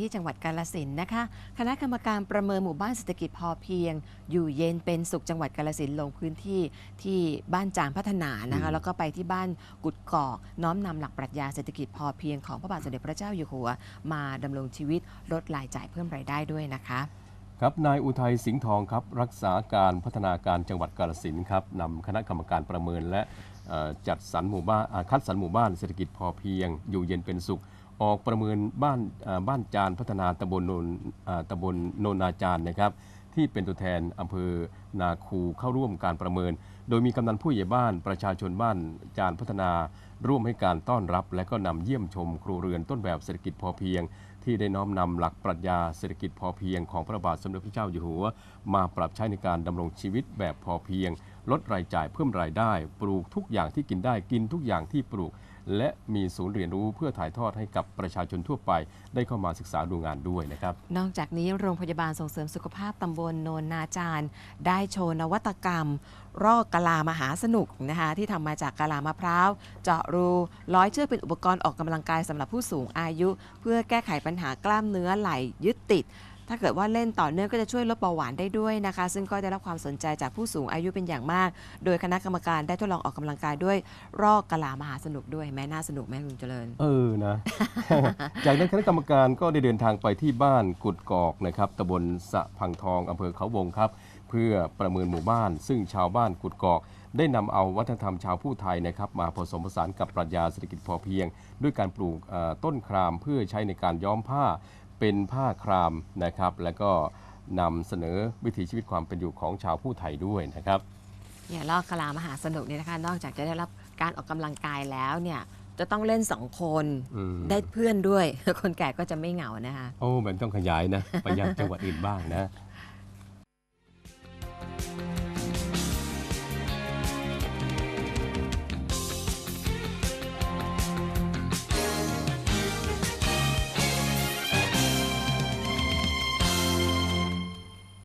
ที่จังหวัดกาลสินธุ์นะคะ คณะกรรมการประเมินหมู่บ้านเศรษฐกิจพอเพียง อยู่เย็นเป็นสุขจังหวัดกาลสินธุ์ลงพื้นที่ที่บ้านจางพัฒนานะคะอืมแล้วก็ไปที่บ้านกุดกอกน้อมนำหลักปรัชญาเศรษฐกิจพอเพียงของพระบาทสมเด็จพระเจ้าอยู่หัว มาดำรงชีวิตลดรายจ่ายเพิ่มรายได้ด้วยนะคะครับนายอุทัยสิงห์ทองครับรักษาการพัฒนาการจังหวัดกาฬสินธุ์ครับนำคณะกรรมการประเมินและเอ่อจัดสรรหมู่บ้านอ่าคัดสรรหมู่บ้านเศรษฐกิจพอเพียง อยู่เย็นเป็นสุข ออกประเมินบ้านบ้านจานพัฒนาตำบลโนนตำบลโนนนาจารนะครับ ที่เป็นตัวแทนอำเภอนาคูเข้าร่วมการประเมิน โดยมีกำนันผู้ใหญ่บ้านประชาชนบ้านจานพัฒนาร่วมให้การต้อนรับ และก็นำเยี่ยมชมครูเรือนต้นแบบเศรษฐกิจพอเพียง ที่ได้น้อมนำหลักปรัชญาเศรษฐกิจพอเพียงของพระบาทสมเด็จพระเจ้าอยู่หัว มาปรับใช้ในการดำรงชีวิตแบบพอเพียง ลดรายจ่ายเพิ่มรายได้ ปลูกทุกอย่างที่กินได้กินทุกอย่างที่ปลูก และมีศูนย์เรียนรู้เพื่อถ่ายทอดให้กับประชาชนทั่วไป ได้เข้ามาศึกษาดูงานด้วยนะครับ นอกจากนี้โรงพยาบาลส่งเสริมสุขภาพตำบลโนนนาจารย์ได้โชว์นวัตกรรม รอกกะลามหาสนุกนะคะที่ทำมาจากกะลามะพร้าว เจาะรู ร้อยเชือกเป็นอุปกรณ์ออกกำลังกายสำหรับผู้สูงอายุ เพื่อแก้ไขปัญหากล้ามเนื้อไหลยึดติด ถ้าเกิดว่าเล่นต่อเนื่องก็จะช่วยลดเบาหวานได้ด้วยนะคะ ซึ่งก็ได้รับความสนใจจากผู้สูงอายุเป็นอย่างมาก โดยคณะกรรมการได้ทดลองออกกำลังกายด้วยรอกกะลามหาสนุกด้วยแม้น่าสนุกไหมคุณเจริญ เออนะ จากนั้นคณะกรรมการก็ได้เดินทางไปที่บ้านกุดกอกนะครับตำบลสะพังทองอำเภอเขาวงครับ เพื่อประเมินหมู่บ้าน ซึ่งชาวบ้านกุดกอกได้นำเอาวัฒนธรรมชาวผู้ไทยนะครับมาผสมผสานกับปรัชญาเศรษฐกิจพอเพียง ด้วยการปลูกต้นครามเพื่อใช้ในการย้อมผ้า เป็นผ้าครามนะครับ แล้วก็นำเสนอวิถีชีวิตความเป็นอยู่ของชาวผู้ไทยด้วยนะครับเนี่ยลอกกะลามหาสนุกเนี่ยนะคะ นอกจากจะได้รับการออกกำลังกายแล้วเนี่ยจะต้องเล่นสองคนอืมได้เพื่อนด้วย คนแก่ก็จะไม่เหงานะคะ โอ้มันต้องขยายนะ ไปยังจังหวัดอื่นบ้างนะ